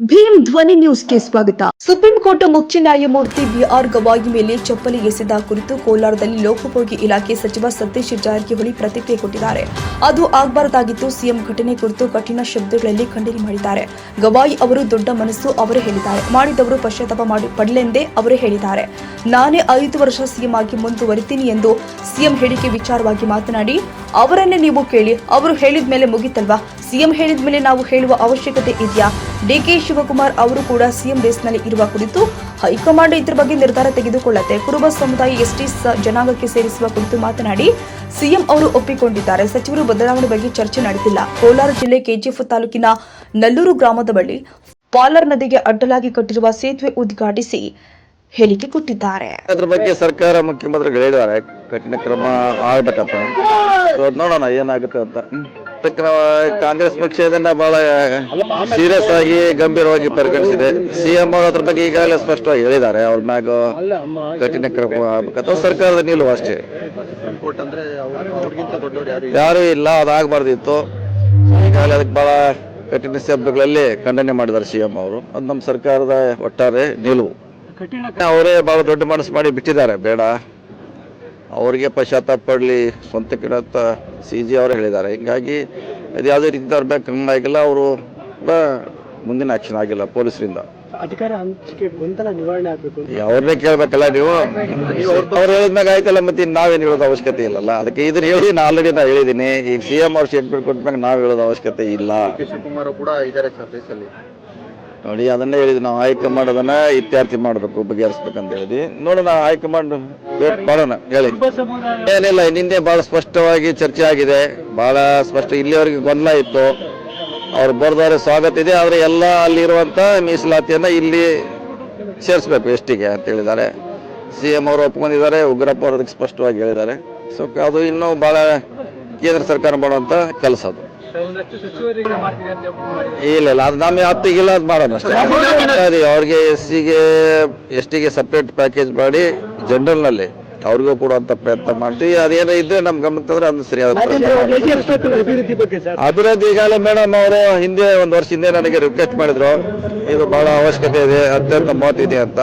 ಭೀಮ್ ಧ್ವನಿ ನ್ಯೂಸ್ಗೆ ಸ್ವಾಗತ. ಸುಪ್ರೀಂ ಕೋರ್ಟ್ ಮುಖ್ಯ ನ್ಯಾಯಮೂರ್ತಿ ಬಿಆರ್ ಗವಾಯಿ ಮೇಲೆ ಚಪ್ಪಲಿ ಎಸೆದ ಕುರಿತು ಕೋಲಾರದಲ್ಲಿ ಲೋಕೋಪಯೋಗಿ ಇಲಾಖೆ ಸಚಿವ ಸತೀಶ್ ಜಾರಕಿಹೊಳಿ ಪ್ರತಿಕ್ರಿಯೆ ಕೊಟ್ಟಿದ್ದಾರೆ. ಅದು ಆಗಬಾರದಾಗಿತ್ತು. ಸಿಎಂ ಘಟನೆ ಕುರಿತು ಕಠಿಣ ಶಬ್ದಗಳಲ್ಲಿ ಖಂಡನೆ ಮಾಡಿದ್ದಾರೆ. ಗವಾಯಿ ಅವರು ದೊಡ್ಡ ಮನಸ್ಸು, ಅವರು ಹೇಳಿದ್ದಾರೆ. ಮಾಡಿದವರು ಪಶ್ಚಾತ್ತಾಪ ಮಾಡಿ, ಪಡಲೆಂದೇ ಅವರೇ ಹೇಳಿದ್ದಾರೆ. ನಾನೇ ಐದು ವರ್ಷ ಸಿಎಂ ಆಗಿ ಮುಂದುವರಿತೀನಿ ಎಂದು ಸಿಎಂ ಹೇಳಿಕೆ ವಿಚಾರವಾಗಿ ಮಾತನಾಡಿ, ಅವರನ್ನೇ ನೀವು ಕೇಳಿ, ಅವರು ಹೇಳಿದ ಮೇಲೆ ಮುಗಿತಲ್ವಾ? ಸಿಎಂ ಹೇಳಿದ ಮೇಲೆ ನಾವು ಹೇಳುವ ಅವಶ್ಯಕತೆ ಇದೆಯಾ? ಡಿಕೆ ಶಿವಕುಮಾರ್ ಅವರು ಕೂಡ ಸಿಎಂ ರೇಸ್ನಲ್ಲಿ ಇರುವ ಕುರಿತು ಹೈಕಮಾಂಡ್ ಇದ್ರ ಬಗ್ಗೆ ನಿರ್ಧಾರ ತೆಗೆದುಕೊಳ್ಳುತ್ತೆ. ಕುರುಬ ಸಮುದಾಯ ಎಸ್ಟಿ ಜನಾಂಗಕ್ಕೆ ಸೇರಿಸುವ ಕುರಿತು ಮಾತನಾಡಿ, ಸಿಎಂ ಅವರು ಒಪ್ಪಿಕೊಂಡಿದ್ದಾರೆ. ಸಚಿವರು ಬದಲಾವಣೆ ಬಗ್ಗೆ ಚರ್ಚೆ ನಡೆದಿಲ್ಲ. ಕೋಲಾರ ಜಿಲ್ಲೆ ಕೆಜಿಎಫ್ ತಾಲೂಕಿನ ನಲ್ಲೂರು ಗ್ರಾಮದ ಬಳಿ ಪಾಲರ್ ನದಿಗೆ ಅಡ್ಡಲಾಗಿ ಕಟ್ಟಿರುವ ಸೇತುವೆ ಉದ್ಘಾಟಿಸಿ ಹೇಳಿಕೆ ಕೊಟ್ಟಿದ್ದಾರೆ. ಅದ್ರ ಬಗ್ಗೆ ಸರ್ಕಾರ ಮುಖ್ಯಮಂತ್ರಿಗಳು ಹೇಳಿದ್ದಾರೆ. ಕಠಿಣ ಕ್ರಮ ಆಗ್ಬೇಕಂತ So ನೋಡೋಣ ಏನಾಗುತ್ತೆ ಅಂತ. ಕಾಂಗ್ರೆಸ್ ಪಕ್ಷ ಇದನ್ನ ಬಹಳ ಸೀರಿಯಸ್ ಆಗಿ ಗಂಭೀರವಾಗಿ ಪರಿಗಣಿಸಿದೆ. ಸಿಎಂ ಅವರು ಅದ್ರ ಬಗ್ಗೆ ಈಗಾಗಲೇ ಸ್ಪಷ್ಟವಾಗಿ ಹೇಳಿದ್ದಾರೆ. ಅವ್ರ ಮ್ಯಾಗ ಕಠಿಣ ಕ್ರಮ ಸರ್ಕಾರದ ನಿಲುವು ಅಷ್ಟೇ. ಯಾರು ಇಲ್ಲ, ಅದಾಗಬಾರ್ದಿತ್ತು. ಈಗಾಗಲೇ ಅದಕ್ಕೆ ಬಹಳ ಕಠಿಣ ಶಬ್ದಗಳಲ್ಲಿ ಖಂಡನೆ ಮಾಡಿದ್ದಾರೆ ಸಿಎಂ ಅವರು. ಅದು ನಮ್ಮ ಸರ್ಕಾರದ ಒಟ್ಟಾರೆ ನಿಲುವು. ಅವರೇ ಬಹಳ ದೊಡ್ಡ ಮನಸ್ಸು ಮಾಡಿ ಬಿಟ್ಟಿದ್ದಾರೆ. ಬೇಡ. ಅವರಿಗೆ ಪಶ್ಚಾತ್ತಾಪ ಪಡಲಿ ಸ್ವಂತ ಕಿಡತ್ತ ಸಿ ಜಿ ಅವರು ಹೇಳಿದ್ದಾರೆ. ಹೀಗಾಗಿ ಅದು ಯಾವುದೇ ರೀತಿ ಅವ್ರ ಹಂಗಾಗಿಲ್ಲ ಆಗಿಲ್ಲ ಅವರು ಮುಂದಿನ ಆಕ್ಷನ್ ಆಗಿಲ್ಲ ಪೊಲೀಸರಿಂದ. ಅಧಿಕಾರ ಹಂಚಿಕೆ ಗೊಂದಲ ನಿವಾರಣೆ ಆಗಬೇಕು ಅವ್ರನ್ನೇ ಕೇಳ್ಬೇಕಲ್ಲ ನೀವು? ಅವ್ರು ಹೇಳಿದ್ಮ್ಯಾಗ ಆಯ್ತಲ್ಲ ಮತ್ತೆ ನಾವೇನು ಹೇಳೋದು ಅವಶ್ಯಕತೆ ಇಲ್ಲಲ್ಲ? ಅದಕ್ಕೆ ಇದನ್ನ ಹೇಳಿ ನಾ ಆಲ್ರೆಡಿ ನಾ ಹೇಳಿದ್ದೀನಿ ಈಗ ಸಿ ಎಂ ಅವ್ರು ಸ್ಟೇಟ್ಮೆಂಟ್ ಕೊಟ್ಮ್ಯಾಗ ನಾವು ಹೇಳೋದು ಅವಶ್ಯಕತೆ ಇಲ್ಲ. ಶಿವಕುಮಾರ್ ಕೂಡ ಇದ್ದಾರೆ ಸರ್ವಿಸಲ್ಲಿ ನೋಡಿ, ಅದನ್ನೇ ಹೇಳಿದ್ವಿ ನಾವು ಆಯ್ಕೆ ಅದನ್ನ ಇತ್ಯರ್ಥಿ ಮಾಡಬೇಕು, ಬಗೆಹರಿಸ್ಬೇಕಂತ ಹೇಳಿದ್ವಿ. ನೋಡೋಣ ಮಾಡಿ ವೇಟ್ ಮಾಡೋಣ, ಹೇಳಿ. ಏನಿಲ್ಲ, ನಿನ್ನೆ ಬಹಳ ಸ್ಪಷ್ಟವಾಗಿ ಚರ್ಚೆ ಆಗಿದೆ. ಬಹಳ ಸ್ಪಷ್ಟ, ಇಲ್ಲಿವರೆಗೆ ಗೊಂದಲ ಇತ್ತು. ಅವ್ರು ಬರ್ದವ್ರೆ ಸ್ವಾಗತ ಇದೆ, ಆದರೆ ಎಲ್ಲ ಅಲ್ಲಿರುವಂತ ಮೀಸಲಾತಿಯನ್ನ ಇಲ್ಲಿ ಸೇರಿಸ್ಬೇಕು, ಎಷ್ಟಿಗೆ ಅಂತ ಹೇಳಿದ್ದಾರೆ. ಸಿ ಎಂ ಅವರು ಒಪ್ಕೊಂಡಿದ್ದಾರೆ, ಉಗ್ರಪ್ಪ ಅವರು ಅದಕ್ಕೆ ಸ್ಪಷ್ಟವಾಗಿ ಹೇಳಿದ್ದಾರೆ. ಸೊ ಅದು ಇನ್ನೂ ಬಹಳ ಕೇಂದ್ರ ಸರ್ಕಾರ ಮಾಡುವಂತ ಕೆಲಸ ಅದು. ಇಲ್ಲ ಇಲ್ಲ, ಅದು ನಮ್ಮ ಹತ್ತಿಗಿಲ್ಲ ಅದು ಮಾಡೋಣ ಅಷ್ಟೇ. ಸರಿ, ಅವ್ರಿಗೆ ಎಸ್ ಸಿಗೆ ಎಸ್ ಟಿಗೆ ಸಪ್ರೇಟ್ ಪ್ಯಾಕೇಜ್ ಮಾಡಿ ಜನರಲ್ನಲ್ಲಿ ಅವ್ರಿಗೂ ಅಂತ ಪ್ರಯತ್ನ ಮಾಡ್ತೀವಿ. ಅದೇನೋ ಇದ್ರೆ ನಮ್ ಗಮನಕ್ಕೆ ತಂದ್ರೆ ಅದು ಸರಿಯಾದ. ಅಭಿವೃದ್ಧಿ ಈಗಾಗಲೇ ಮೇಡಮ್ ಅವರು ಹಿಂದೆ ಒಂದು ವರ್ಷ ಹಿಂದೆ ನನಗೆ ರಿಕ್ವೆಸ್ಟ್ ಮಾಡಿದ್ರು. ಇದು ಬಹಳ ಅವಶ್ಯಕತೆ ಇದೆ, ಅತ್ಯಂತ ಮಹತ್ವ ಇದೆ ಅಂತ.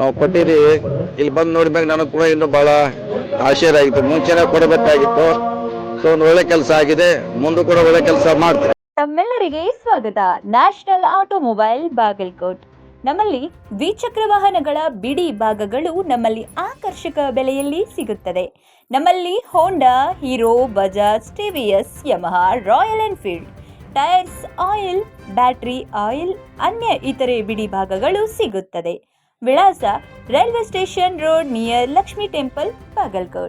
ನಾವು ಕೊಟ್ಟಿದ್ದೀವಿ. ಇಲ್ಲಿ ಬಂದು ನೋಡಿದಾಗ ನನಗೆ ಕೂಡ ಇನ್ನೂ ಬಹಳ ಆಶ್ಚರ್ಯ ಆಗಿತ್ತು. ಮುಂಚೆನೆ ಕೊಡಬೇಕಾಗಿತ್ತು. ಸೊ ಒಂದು ಒಳ್ಳೆ ಕೆಲಸ ಆಗಿದೆ. ಮುಂದೆ ಕೂಡ ಒಳ್ಳೆ ಕೆಲಸ ಮಾಡ್ತೀವಿ ತಮ್ಮೆಲ್ಲರಿಗೆ ಸ್ವಾಗತ. National automobile Bagalkot. ನಮ್ಮಲ್ಲಿ ದ್ವಿಚಕ್ರ ವಾಹನಗಳ ಬಿಡಿ ಭಾಗಗಳು ನಮ್ಮಲ್ಲಿ ಆಕರ್ಷಕ ಬೆಲೆಯಲ್ಲಿ ಸಿಗುತ್ತದೆ. ನಮ್ಮಲ್ಲಿ Honda Hero Bajaj TVS Yamaha Royal Enfield tyres oil battery oil ಅನ್ಯ ಇತರೆ ಬಿಡಿ ಭಾಗಗಳು ಸಿಗುತ್ತದೆ. ವಿಳಾಸ railway station road near Lakshmi temple Bagalkot.